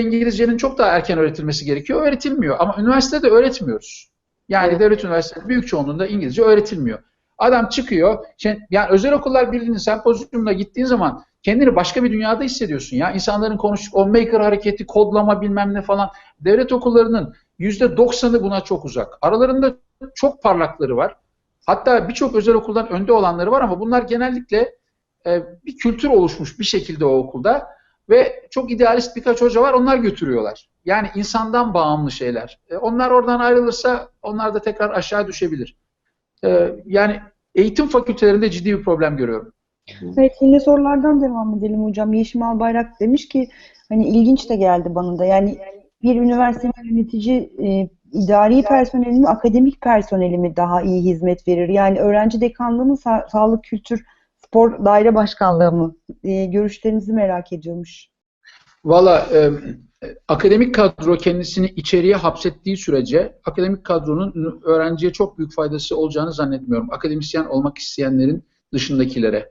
İngilizcenin çok daha erken öğretilmesi gerekiyor. Öğretilmiyor ama üniversitede öğretmiyoruz. Yani Evet. devlet üniversiteleri büyük çoğunluğunda İngilizce öğretilmiyor. Adam çıkıyor, şey- yani özel okullar birliğinin sempozyumuna gittiğin zaman kendini başka bir dünyada hissediyorsun ya. İnsanların konuş, o maker hareketi, kodlama bilmem ne falan. Devlet okullarının yüzde doksanı buna çok uzak. Aralarında çok parlakları var. Hatta birçok özel okuldan önde olanları var ama bunlar genellikle e, bir kültür oluşmuş bir şekilde o okulda ve çok idealist birkaç hoca var onlar götürüyorlar. Yani insandan bağımlı şeyler. E, onlar oradan ayrılırsa onlar da tekrar aşağı düşebilir. E, yani eğitim fakültelerinde ciddi bir problem görüyorum. Evet yine sorulardan devam edelim hocam. Yeşim Albayrak demiş ki hani ilginç de geldi bana da. Yani bir üniversitenin yönetici e, idari personeli mi, akademik personeli mi daha iyi hizmet verir? Yani öğrenci dekanlığı mı, sa- sağlık, kültür, spor daire başkanlığı mı? E, görüşlerinizi merak ediyormuş. Valla e, akademik kadro kendisini içeriye hapsettiği sürece akademik kadronun öğrenciye çok büyük faydası olacağını zannetmiyorum. Akademisyen olmak isteyenlerin dışındakilere.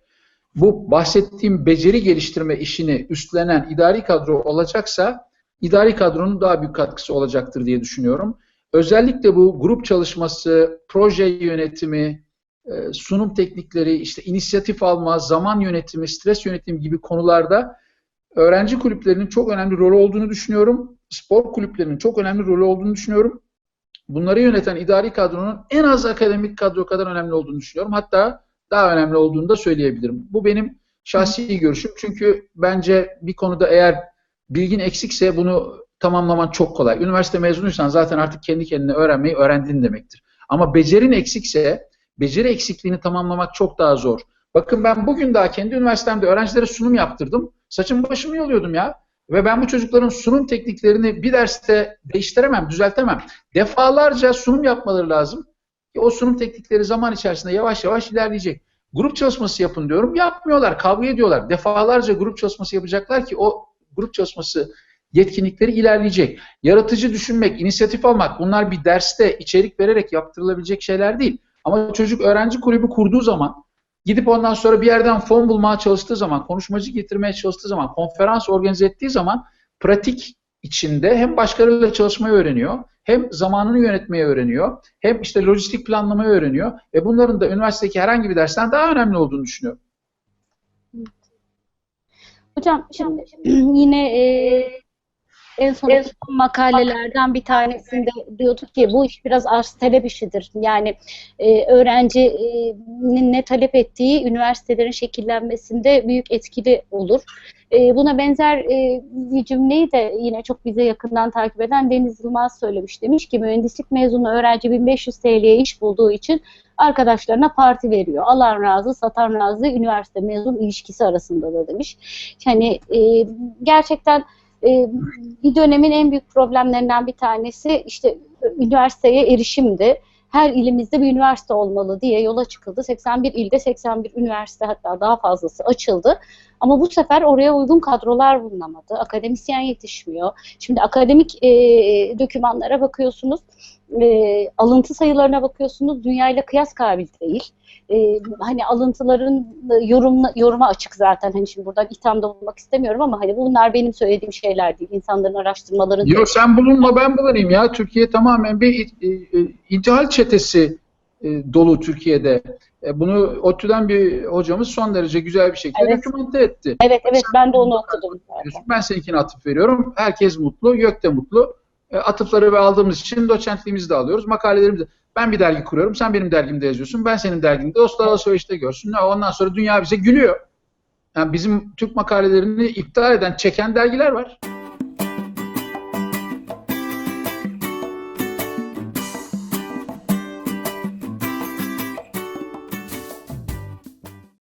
Bu bahsettiğim beceri geliştirme işini üstlenen idari kadro olacaksa idari kadronun daha büyük katkısı olacaktır diye düşünüyorum. Özellikle bu grup çalışması, proje yönetimi, sunum teknikleri, işte inisiyatif alma, zaman yönetimi, stres yönetimi gibi konularda öğrenci kulüplerinin çok önemli rolü olduğunu düşünüyorum. Spor kulüplerinin çok önemli rolü olduğunu düşünüyorum. Bunları yöneten idari kadronun en az akademik kadro kadar önemli olduğunu düşünüyorum. Hatta daha önemli olduğunu da söyleyebilirim. Bu benim şahsi görüşüm. Çünkü bence bir konuda eğer bilgin eksikse bunu tamamlaman çok kolay. Üniversite mezunuysan zaten artık kendi kendine öğrenmeyi öğrendin demektir. Ama becerin eksikse beceri eksikliğini tamamlamak çok daha zor. Bakın ben bugün daha kendi üniversitemde öğrencilere sunum yaptırdım. Saçımı başımı yoluyordum ya. Ve ben bu çocukların sunum tekniklerini bir derste değiştiremem, düzeltemem. Defalarca sunum yapmaları lazım. Ki o sunum teknikleri zaman içerisinde yavaş yavaş ilerleyecek. Grup çalışması yapın diyorum. Yapmıyorlar, kavga ediyorlar. Defalarca grup çalışması yapacaklar ki o grup çalışması yetkinlikleri ilerleyecek. Yaratıcı düşünmek, inisiyatif almak bunlar bir derste içerik vererek yaptırılabilecek şeyler değil. Ama çocuk öğrenci kulübü kurduğu zaman gidip ondan sonra bir yerden fon bulmaya çalıştığı zaman, konuşmacı getirmeye çalıştığı zaman, konferans organize ettiği zaman pratik içinde hem başkalarıyla çalışmayı öğreniyor, hem zamanını yönetmeyi öğreniyor, hem işte lojistik planlamayı öğreniyor ve bunların da üniversitedeki herhangi bir dersten daha önemli olduğunu düşünüyorum. Hocam şimdi yine e, en son makalelerden bir tanesinde diyorduk ki bu iş biraz arz talep işidir. Yani e, öğrencinin ne talep ettiği üniversitelerin şekillenmesinde büyük etkili olur. E, buna benzer e, bir cümleyi de yine çok bize yakından takip eden Deniz Yılmaz söylemiş. Demiş ki mühendislik mezunu öğrenci 1500 TL'ye iş bulduğu için arkadaşlarına parti veriyor. Alan razı, satan razı, üniversite mezun ilişkisi arasında da demiş. Yani e, gerçekten e, bir dönemin en büyük problemlerinden bir tanesi işte üniversiteye erişimdi. Her ilimizde bir üniversite olmalı diye yola çıkıldı. 81 ilde 81 üniversite hatta daha fazlası açıldı. Ama bu sefer oraya uygun kadrolar bulunamadı. Akademisyen yetişmiyor. Şimdi akademik e, dokümanlara bakıyorsunuz, e, alıntı sayılarına bakıyorsunuz, dünyayla kıyas kabil değil. E, hani alıntıların yorum, yoruma açık zaten. Hani şimdi buradan ithamda bulunmak istemiyorum ama hani bunlar benim söylediğim şeyler değil. İnsanların araştırmaların Yok sen bulunma ben bulunayım ya. Türkiye tamamen bir e, e, intihal çetesi e, dolu Türkiye'de. E, bunu ODTÜ'den bir hocamız son derece güzel bir şekilde Evet. dokümante etti. Evet evet ben de onu okudum zaten. Ben seninkine atıf veriyorum. Herkes mutlu, YÖK de mutlu. E, atıfları ve aldığımız için doçentliğimizi de alıyoruz. Makalelerimizi de. Ben bir dergi kuruyorum, sen benim dergimde yazıyorsun, ben senin derginde. Dostlar alışverişte görsün. Ondan sonra dünya bize gülüyor. Yani bizim Türk makalelerini iptal eden, çeken dergiler var.